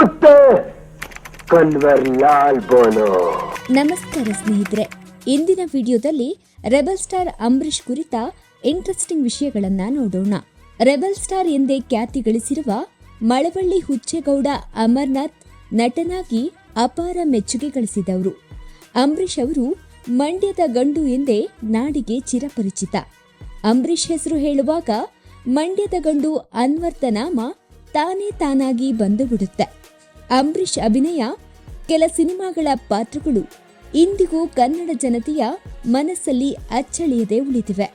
ಕುತ್ತೆ ಕನ್ವರ್ ನಮಸ್ಕಾರ ಸ್ನೇಹಿತರೆ. ಇಂದಿನ ವಿಡಿಯೋದಲ್ಲಿ ರೆಬಲ್ ಸ್ಟಾರ್ ಅಂಬರೀಶ್ ಕುರಿತ ಇಂಟ್ರೆಸ್ಟಿಂಗ್ ವಿಷಯಗಳನ್ನ ನೋಡೋಣ. ರೆಬಲ್ ಸ್ಟಾರ್ ಎಂದೇ ಖ್ಯಾತಿ ಗಳಿಸಿರುವ ಮಳವಳ್ಳಿ ಹುಚ್ಚೇಗೌಡ ಅಮರ್ನಾಥ್ ನಟನಾಗಿ ಅಪಾರ ಮೆಚ್ಚುಗೆ ಗಳಿಸಿದವರು. ಅಂಬರೀಷ್ ಅವರು ಮಂಡ್ಯದ ಗಂಡು ಎಂದೇ ನಾಡಿಗೆ ಚಿರಪರಿಚಿತ. ಅಂಬರೀಷ್ ಹೆಸರು ಹೇಳುವಾಗ, ಮಂಡ್ಯದ ಗಂಡು ಅನ್ವರ್ಥನಾಮ ತಾನೇ ತಾನಾಗಿ ಬಂದು ಬಿಡುತ್ತೆ ಅಂಬರೀಷ್ ಅಭಿನಯ, ಕೆಲ ಸಿನಿಮಾಗಳ ಪಾತ್ರಗಳು, ಇಂದಿಗೂ ಕನ್ನಡ ಜನತೆಯ ಮನಸ್ಸಲ್ಲಿ ಅಚ್ಚಳಿಯದೆ ಉಳಿದಿವೆ.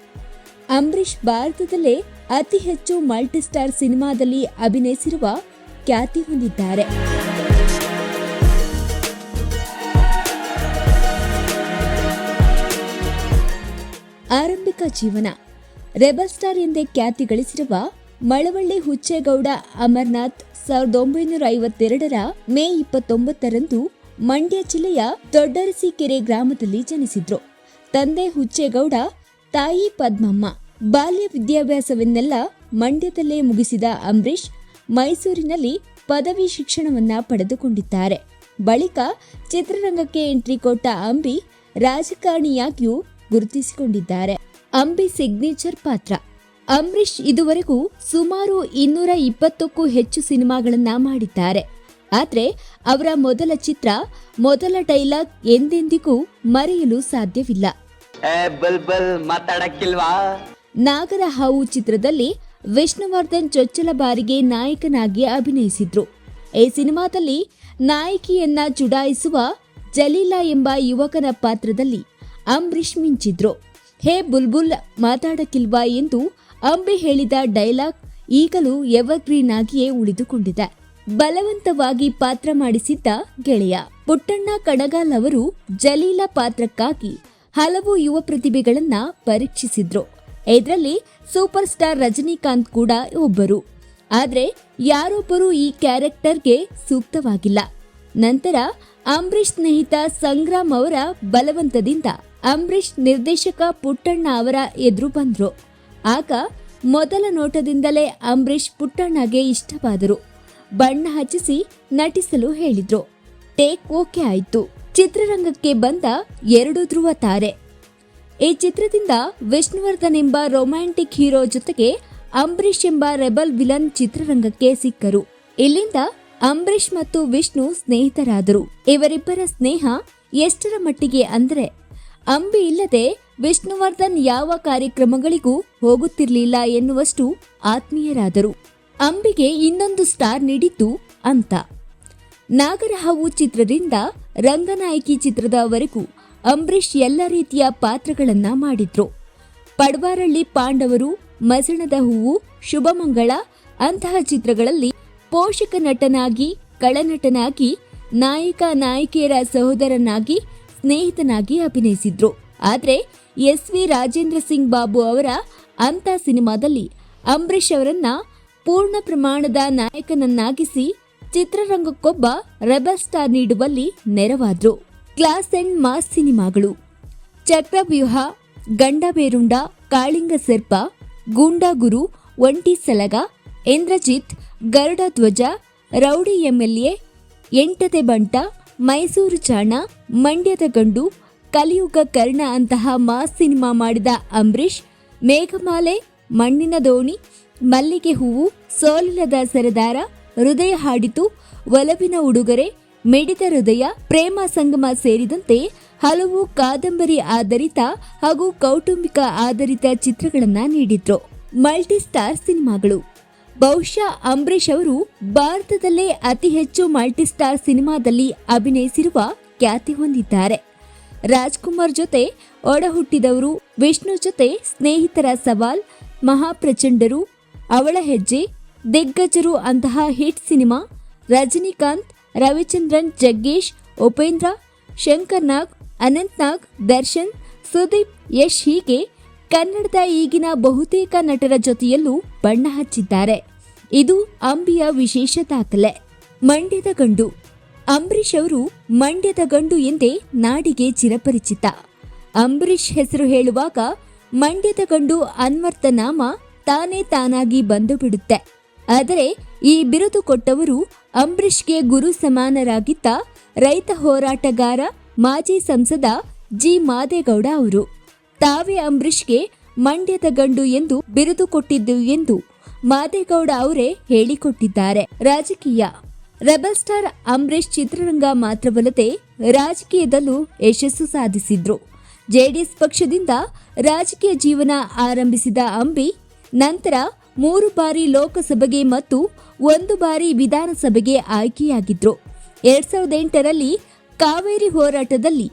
ಅಂಬರೀಷ್ ಭಾರತದಲ್ಲೇ ಅತಿ ಹೆಚ್ಚು ಮಲ್ಟಿಸ್ಟಾರ್ ಸಿನಿಮಾದಲ್ಲಿ ಅಭಿನಯಿಸಿರುವ ಖ್ಯಾತಿ ಹೊಂದಿದ್ದಾರೆ. ಆರಂಭಿಕ ಜೀವನ, ರೆಬಲ್ ಸ್ಟಾರ್ ಎಂದೇ ಖ್ಯಾತಿ ಗಳಿಸಿರುವ ಮಳವಳ್ಳಿ ಹುಚ್ಚೇಗೌಡ ಅಮರ್ನಾಥ್ ಸಾವಿರದ ಒಂಬೈನೂರ ಐವತ್ತೆರಡರ ಮೇ ಇಪ್ಪತ್ತೊಂಬತ್ತರಂದು ಮಂಡ್ಯ ಜಿಲ್ಲೆಯ ದೊಡ್ಡರಸಿಕೆರೆ ಗ್ರಾಮದಲ್ಲಿ ಜನಿಸಿದ್ರು. ತಂದೆ ಹುಚ್ಚೇಗೌಡ, ತಾಯಿ ಪದ್ಮಮ್ಮ. ಬಾಲ್ಯ ವಿದ್ಯಾಭ್ಯಾಸವನ್ನೆಲ್ಲ ಮಂಡ್ಯದಲ್ಲೇ ಮುಗಿಸಿದ ಅಂಬರೀಷ್ ಮೈಸೂರಿನಲ್ಲಿ ಪದವಿ ಶಿಕ್ಷಣವನ್ನ ಪಡೆದುಕೊಂಡಿದ್ದಾರೆ. ಬಳಿಕ ಚಿತ್ರರಂಗಕ್ಕೆ ಎಂಟ್ರಿ ಕೊಟ್ಟ ಅಂಬಿ ರಾಜಕಾರಣಿಯಾಗಿಯೂ ಗುರುತಿಸಿಕೊಂಡಿದ್ದಾರೆ. ಅಂಬಿ ಸಿಗ್ನೇಚರ್ ಪಾತ್ರ. ಅಂಬರೀಷ್ ಇದುವರೆಗೂ ಸುಮಾರು ಇನ್ನೂರ ಇಪ್ಪತ್ತಕ್ಕೂ ಹೆಚ್ಚು ಸಿನಿಮಾಗಳನ್ನ ಮಾಡಿದ್ದಾರೆ. ಆದರೆ ಅವರ ಮೊದಲ ಚಿತ್ರ ಮೊದಲ ಡೈಲಾಗ್ ಎಂದೆಂದಿಗೂ ಮರೆಯಲು ಸಾಧ್ಯವಿಲ್ಲ. ನಾಗರ ಹಾವು ಚಿತ್ರದಲ್ಲಿ ವಿಷ್ಣುವರ್ಧನ್ ಚೊಚ್ಚಲ ಬಾರಿಗೆ ನಾಯಕನಾಗಿ ಅಭಿನಯಿಸಿದ್ರು. ಈ ಸಿನಿಮಾದಲ್ಲಿ ನಾಯಕಿಯನ್ನ ಚುಡಾಯಿಸುವ ಜಲೀಲಾ ಎಂಬ ಯುವಕನ ಪಾತ್ರದಲ್ಲಿ ಅಂಬರೀಷ್ ಮಿಂಚಿದ್ರು. ಹೇ ಬುಲ್ಬುಲ್ ಮಾತಾಡಕ್ಕಿಲ್ವಾ ಎಂದು ಅಂಬಿ ಹೇಳಿದ ಡೈಲಾಗ್ ಈಗಲೂ ಎವರ್ಗ್ರೀನ್ ಆಗಿಯೇ ಉಳಿದುಕೊಂಡಿದೆ. ಬಲವಂತವಾಗಿ ಪಾತ್ರ ಮಾಡಿಸಿದ್ದ ಗೆಳೆಯ ಪುಟ್ಟಣ್ಣ ಕಣಗಾಲ್ ಅವರು ಜಲೀಲಾ ಪಾತ್ರಕ್ಕಾಗಿ ಹಲವು ಯುವ ಪ್ರತಿಭೆಗಳನ್ನ ಪರೀಕ್ಷಿಸಿದ್ರು. ಇದರಲ್ಲಿ ಸೂಪರ್ ಸ್ಟಾರ್ ರಜನಿಕಾಂತ್ ಕೂಡ ಒಬ್ಬರು. ಆದ್ರೆ ಯಾರೊಬ್ಬರು ಈ ಕ್ಯಾರೆಕ್ಟರ್ಗೆ ಸೂಕ್ತವಾಗಿಲ್ಲ. ನಂತರ ಅಂಬರೀಷ್ ಸ್ನೇಹಿತ ಸಂಗ್ರಾಮ್ ಅವರ ಬಲವಂತದಿಂದ ಅಂಬರೀಷ್ ನಿರ್ದೇಶಕ ಪುಟ್ಟಣ್ಣ ಅವರ ಎದುರು ಬಂದ್ರು. ಆಗ ಮೊದಲ ನೋಟದಿಂದಲೇ ಅಂಬರೀಷ್ ಪುಟ್ಟಣ್ಣಗೆ ಇಷ್ಟವಾದರು. ಬಣ್ಣ ಹಚ್ಚಿಸಿ ನಟಿಸಲು ಹೇಳಿದ್ರು. ಟೇಕ್ ಓಕೆ ಆಯ್ತು. ಚಿತ್ರರಂಗಕ್ಕೆ ಬಂದ ಎರಡು ಧ್ರುವ ತಾರೆ. ಈ ಚಿತ್ರದಿಂದ ವಿಷ್ಣುವರ್ಧನ್ ಎಂಬ ರೊಮ್ಯಾಂಟಿಕ್ ಹೀರೋ ಜೊತೆಗೆ ಅಂಬರೀಷ್ ಎಂಬ ರೆಬಲ್ ವಿಲನ್ ಚಿತ್ರರಂಗಕ್ಕೆ ಸಿಕ್ಕರು. ಇಲ್ಲಿಂದ ಅಂಬರೀಷ್ ಮತ್ತು ವಿಷ್ಣು ಸ್ನೇಹಿತರಾದರು. ಇವರಿಬ್ಬರ ಸ್ನೇಹ ಎಷ್ಟರ ಮಟ್ಟಿಗೆ ಅಂದರೆ ಅಂಬಿ ಇಲ್ಲದೆ ವಿಷ್ಣುವರ್ಧನ್ ಯಾವ ಕಾರ್ಯಕ್ರಮಗಳಿಗೂ ಹೋಗುತ್ತಿರಲಿಲ್ಲ ಎನ್ನುವಷ್ಟು ಆತ್ಮೀಯರಾದರು. ಅಂಬಿಗೆ ಇನ್ನೊಂದು ಸ್ಟಾರ್ ನೀಡಿದ್ದು ಅಂತ. ನಾಗರಹಾವು ಚಿತ್ರದಿಂದ ರಂಗನಾಯಕಿ ಚಿತ್ರದವರೆಗೂ ಅಂಬರೀಷ್ ಎಲ್ಲ ರೀತಿಯ ಪಾತ್ರಗಳನ್ನ ಮಾಡಿದ್ರು. ಪಡ್ವಾರಳ್ಳಿ ಪಾಂಡವರು, ಮಸಣದ ಹೂವು, ಶುಭಮಂಗಳ ಅಂತಹ ಚಿತ್ರಗಳಲ್ಲಿ ಪೋಷಕ ನಟನಾಗಿ, ಕಳನಟನಾಗಿ, ನಾಯಕ ನಾಯಕಿಯರ ಸಹೋದರನಾಗಿ, ಸ್ನೇಹಿತನಾಗಿ ಅಭಿನಯಿಸಿದ್ರು. ಆದ್ರೆ ಎಸ್ ವಿ ರಾಜೇಂದ್ರ ಸಿಂಗ್ ಬಾಬು ಅವರ ಅಂತ ಸಿನಿಮಾದಲ್ಲಿ ಅಂಬರೀಷ್ ಅವರನ್ನ ಪೂರ್ಣ ಪ್ರಮಾಣದ ನಾಯಕನನ್ನಾಗಿಸಿ ಚಿತ್ರರಂಗಕ್ಕೊಬ್ಬ ರೆಬಲ್ ಸ್ಟಾರ್ ನೀಡುವಲ್ಲಿ ನೆರವಾದ್ರು. ಕ್ಲಾಸ್ ಅಂಡ್ ಮಾಸ್ ಸಿನಿಮಾಗಳು. ಚಕ್ರವ್ಯೂಹ ಗಂಡಬೇರುಂಡ ಕಾಳಿಂಗ ಸರ್ಪ, ಗೂಂಡಾಗುರು, ಒಂಟಿ ಸಲಗ, ಇಂದ್ರಜಿತ್, ಗರುಡ ಧ್ವಜ, ರೌಡಿ ಎಂಎಲ್ಎ, ಎಂಟತೆ ಬಂಟ, ಮೈಸೂರು ಚಾಣ, ಮಂಡ್ಯದ ಗಂಡು ಕಲಿಯುಗ ಕರ್ಣ ಅಂತಹ ಮಾಸ್ ಸಿನಿಮಾ ಮಾಡಿದ ಅಂಬರೀಷ್, ಮೇಘಮಾಲೆ, ಮಣ್ಣಿನ ದೋಣಿ, ಮಲ್ಲಿಗೆ ಹೂವು ಸೋಲಿಲ್ಲದ ಸರದಾರ ಹೃದಯ ಹಾಡಿತು, ಒಲವಿನ ಉಡುಗೊರೆ, ಮಿಡಿದ ಹೃದಯ, ಪ್ರೇಮ ಸಂಗಮ ಸೇರಿದಂತೆ ಹಲವು ಕಾದಂಬರಿ ಆಧಾರಿತ ಹಾಗೂ ಕೌಟುಂಬಿಕ ಆಧಾರಿತ ಚಿತ್ರಗಳನ್ನ ನೀಡಿದ್ರು. ಮಲ್ಟಿ ಸ್ಟಾರ್ ಸಿನಿಮಾಗಳು. ಬಹುಶಃ ಅಂಬರೀಷ್ ಅವರು ಭಾರತದಲ್ಲೇ ಅತಿ ಹೆಚ್ಚು ಮಲ್ಟಿಸ್ಟಾರ್ ಸಿನಿಮಾದಲ್ಲಿ ಅಭಿನಯಿಸಿರುವ ಖ್ಯಾತಿ ಹೊಂದಿದ್ದಾರೆ. ರಾಜ್ಕುಮಾರ್ ಜೊತೆ ಒಡಹುಟ್ಟಿದವರು ವಿಷ್ಣು ಜೊತೆ ಸ್ನೇಹಿತರ ಸವಾಲ್, ಮಹಾಪ್ರಚಂಡರು, ಅವಳ ಹೆಜ್ಜೆ, ದಿಗ್ಗಜರು ಅಂತಹ ಹಿಟ್ ಸಿನಿಮಾ, ರಜನಿಕಾಂತ್, ರವಿಚಂದ್ರನ್, ಜಗ್ಗೇಶ್, ಉಪೇಂದ್ರ ಶಂಕರ್ ನಾಗ್ ಅನಂತ್ ದರ್ಶನ್, ಸುದೀಪ್, ಯಶ್ ಹೀಗೆ ಕನ್ನಡದ ಈಗಿನ ಬಹುತೇಕ ನಟರ ಜೊತೆಯಲ್ಲೂ ಬಣ್ಣ ಹಚ್ಚಿದ್ದಾರೆ. ಇದು ಅಂಬಿಯ ವಿಶೇಷ ದಾಖಲೆ. ಮಂಡ್ಯದ ಗಂಡು. ಅಂಬರೀಷ್ ಅವರು ಮಂಡ್ಯದ ಗಂಡು ಎಂದೇ ನಾಡಿಗೆ ಚಿರಪರಿಚಿತ. ಅಂಬರೀಷ್ ಹೆಸರು ಹೇಳುವಾಗ ಮಂಡ್ಯದ ಗಂಡು ಅನ್ವರ್ಥ ನಾಮ ತಾನೇ ತಾನಾಗಿ ಬಂದು ಬಿಡುತ್ತೆ. ಆದರೆ ಈ ಬಿರುದು ಕೊಟ್ಟವರು ಅಂಬರೀಷ್ಗೆ ಗುರು ಸಮಾನರಾಗಿದ್ದ ರೈತ ಹೋರಾಟಗಾರ ಮಾಜಿ ಸಂಸದ ಜಿ ಮಾದೇಗೌಡ ಅವರು. ತಾವೇ ಅಂಬರೀಷ್ಗೆ ಮಂಡ್ಯದ ಗಂಡು ಎಂದು ಬಿರುದು ಕೊಟ್ಟಿದ್ದು ಎಂದು ಮಾದೇಗೌಡ ಅವರೇ ಹೇಳಿಕೊಟ್ಟಿದ್ದಾರೆ. ರಾಜಕೀಯ ರೆಬಲ್ ಸ್ಟಾರ್ ಅಂಬರೀಶ್ ಚಿತ್ರರಂಗ ಮಾತ್ರವಲ್ಲದೆ ರಾಜಕೀಯದಲ್ಲೂ ಯಶಸ್ಸು ಸಾಧಿಸಿದ್ರು. ಜೆಡಿಎಸ್ ಪಕ್ಷದಿಂದ ರಾಜಕೀಯ ಜೀವನ ಆರಂಭಿಸಿದ ಅಂಬಿ, ನಂತರ ಮೂರು ಬಾರಿ ಲೋಕಸಭೆಗೆ ಮತ್ತು ಒಂದು ಬಾರಿ ವಿಧಾನಸಭೆಗೆ ಆಯ್ಕೆಯಾಗಿದ್ರು. ಎರಡ್ ಸಾವಿರದ ಎಂಟರಲ್ಲಿ ಕಾವೇರಿ ಹೋರಾಟದಲ್ಲಿ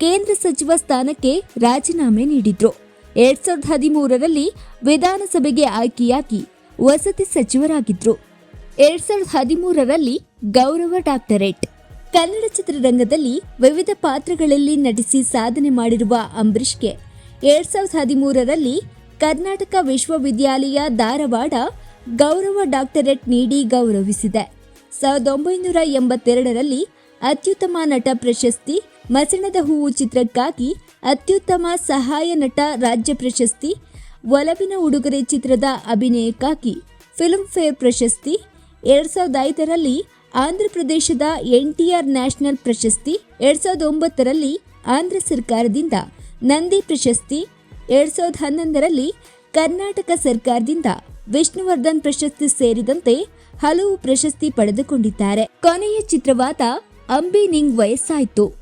ಕೇಂದ್ರ ಸಚಿವ ಸ್ಥಾನಕ್ಕೆ ರಾಜೀನಾಮೆ ನೀಡಿದ್ರು. ಎರಡ್ ಸಾವಿರದ ಹದಿಮೂರರಲ್ಲಿ ವಿಧಾನಸಭೆಗೆ ಆಯ್ಕೆಯಾಗಿ ವಸತಿ ಸಚಿವರಾಗಿದ್ರು. ಎರಡ್ ಸಾವಿರದ ಹದಿಮೂರರಲ್ಲಿ ಗೌರವ ಡಾಕ್ಟರೇಟ್. ಕನ್ನಡ ಚಿತ್ರರಂಗದಲ್ಲಿ ವಿವಿಧ ಪಾತ್ರಗಳಲ್ಲಿ ನಟಿಸಿ ಸಾಧನೆ ಮಾಡಿರುವ ಅಂಬರೀಷ್ಗೆ ಎರಡ್ ಸಾವಿರದ ಹದಿಮೂರರಲ್ಲಿ ಕರ್ನಾಟಕ ವಿಶ್ವವಿದ್ಯಾಲಯ ಧಾರವಾಡ ಗೌರವ ಡಾಕ್ಟರೇಟ್ ನೀಡಿ ಗೌರವಿಸಿದೆ. ಸಾವಿರದ ಒಂಬೈನೂರ ಎಂಬತ್ತೆರಡರಲ್ಲಿ ಅತ್ಯುತ್ತಮ ನಟ ಪ್ರಶಸ್ತಿ, ಮಸಣದ ಹೂವು ಚಿತ್ರಕ್ಕಾಗಿ ಅತ್ಯುತ್ತಮ ಸಹಾಯ ನಟ ರಾಜ್ಯ ಪ್ರಶಸ್ತಿ, ಒಲವಿನ ಉಡುಗೊರೆ ಚಿತ್ರದ ಅಭಿನಯಕ್ಕಾಗಿ ಫಿಲ್ಮ್ ಫೇರ್ ಪ್ರಶಸ್ತಿ ಎರಡ್ ಸಾವಿರದ ಐದರಲ್ಲಿ ಆಂಧ್ರಪ್ರದೇಶದ ಆರ್ ನ್ಯಾಷನಲ್ ಪ್ರಶಸ್ತಿ, ಎರಡ್ ಸಾವಿರದ ಒಂಬತ್ತರಲ್ಲಿ ಆಂಧ್ರ ಸರ್ಕಾರದಿಂದ ನಂದಿ ಪ್ರಶಸ್ತಿ, ಎರಡ್ ಸಾವಿರದ ಹನ್ನೊಂದರಲ್ಲಿ ಕರ್ನಾಟಕ ಸರ್ಕಾರದಿಂದ ವಿಷ್ಣುವರ್ಧನ್ ಪ್ರಶಸ್ತಿ ಸೇರಿದಂತೆ ಹಲವು ಪ್ರಶಸ್ತಿ ಪಡೆದುಕೊಂಡಿದ್ದಾರೆ. ಕೊನೆಯ ಚಿತ್ರವಾದ ಅಂಬಿ ನಿಂಗ್ ವಯಸ್ಸಾಯಿತು.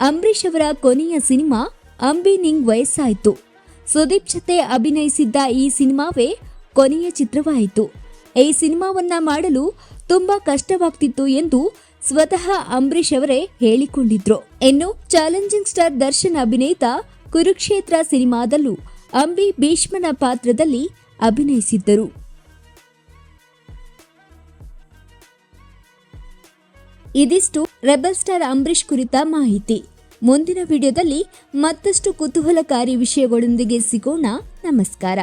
ಅಂಬರೀಷ್ ಅವರ ಕೊನೆಯ ಸಿನಿಮಾ ಅಂಬಿ ನಿಂಗ್ ವಯಸ್ಸಾಯಿತು. ಸುದೀಪ್ ಜತೆ ಅಭಿನಯಿಸಿದ್ದ ಈ ಸಿನಿಮಾವೇ ಕೊನೆಯ ಚಿತ್ರವಾಯಿತು. ಈ ಸಿನಿಮಾವನ್ನ ಮಾಡಲು ತುಂಬಾ ಕಷ್ಟವಾಗ್ತಿತ್ತು ಎಂದು ಸ್ವತಃ ಅಂಬರೀಷ್ ಅವರೇ ಹೇಳಿಕೊಂಡಿದ್ರು. ಇನ್ನು ಚಾಲೆಂಜಿಂಗ್ ಸ್ಟಾರ್ ದರ್ಶನ್ ಅಭಿನೇತ ಕುರುಕ್ಷೇತ್ರ ಸಿನಿಮಾದಲ್ಲೂ ಅಂಬಿ ಭೀಷ್ಮನ ಪಾತ್ರದಲ್ಲಿ ಅಭಿನಯಿಸಿದ್ದರು. ಇದಿಷ್ಟು ರೆಬಲ್ ಸ್ಟಾರ್ ಅಂಬರೀಷ್ ಕುರಿತ ಮಾಹಿತಿ. ಮುಂದಿನ ವಿಡಿಯೋದಲ್ಲಿ ಮತ್ತಷ್ಟು ಕುತೂಹಲಕಾರಿ ವಿಷಯಗಳೊಂದಿಗೆ ಸಿಗೋಣ. ನಮಸ್ಕಾರ.